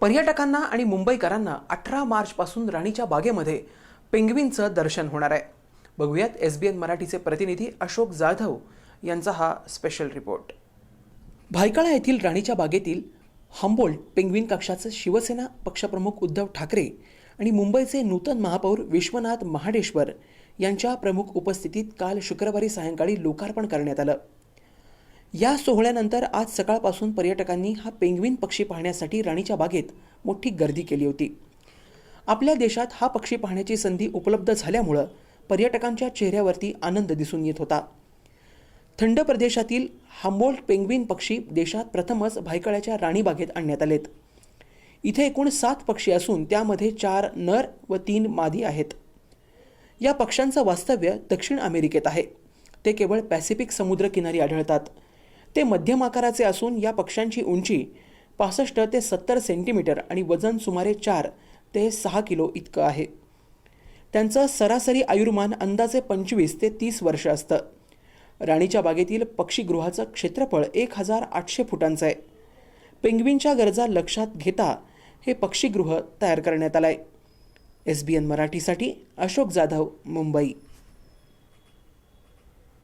पर्यटकांना आणि मुंबईकरांना अठरा मार्चपासून राणीच्या बागेमध्ये पेंग्विनचं दर्शन होणार आहे. बघूयात एस बी एन मराठीचे प्रतिनिधी अशोक जाधव यांचा हा स्पेशल रिपोर्ट भायखळा येथील राणीच्या बागेतील हंबोल्ट पेंग्विन कक्षाचं शिवसेना पक्षप्रमुख उद्धव ठाकरे आणि मुंबईचे नूतन महापौर विश्वनाथ महाडेश्वर यांच्या प्रमुख उपस्थितीत काल शुक्रवारी सायंकाळी लोकार्पण करण्यात आलं. या सोहळ्यानंतर आज सकाळपासून पर्यटकांनी हा पेंग्विन पक्षी पाहण्यासाठी राणीच्या बागेत मोठी गर्दी केली होती. आपल्या देशात हा पक्षी पाहण्याची संधी उपलब्ध झाल्यामुळं पर्यटकांच्या चेहऱ्यावरती आनंद दिसून येत होता. थंड प्रदेशातील हांबोल्ट पेंग्विन पक्षी देशात प्रथमच भायखळ्याच्या राणीबागेत आणण्यात आलेत. इथे एकूण सात पक्षी असून त्यामध्ये चार नर व तीन मादी आहेत. या पक्ष्यांचं वास्तव्य दक्षिण अमेरिकेत आहे. ते केवळ पॅसिफिक समुद्रकिनारी आढळतात. ते मध्यम आकाराचे असून या पक्ष्यांची उंची पासष्ट ते सत्तर सेंटीमीटर आणि वजन सुमारे चार ते सहा किलो इतकं आहे. त्यांचं सरासरी आयुर्मान अंदाजे पंचवीस ते तीस वर्ष असतं. राणीच्या बागेतील पक्षीगृहाचं क्षेत्रफळ एक हजार आठशे फुटांचं आहे. पेंग्विनच्या गरजा लक्षात घेता हे पक्षीगृह तयार करण्यात आलं आहे एस बी एन मराठीसाठी अशोक जाधव मुंबई.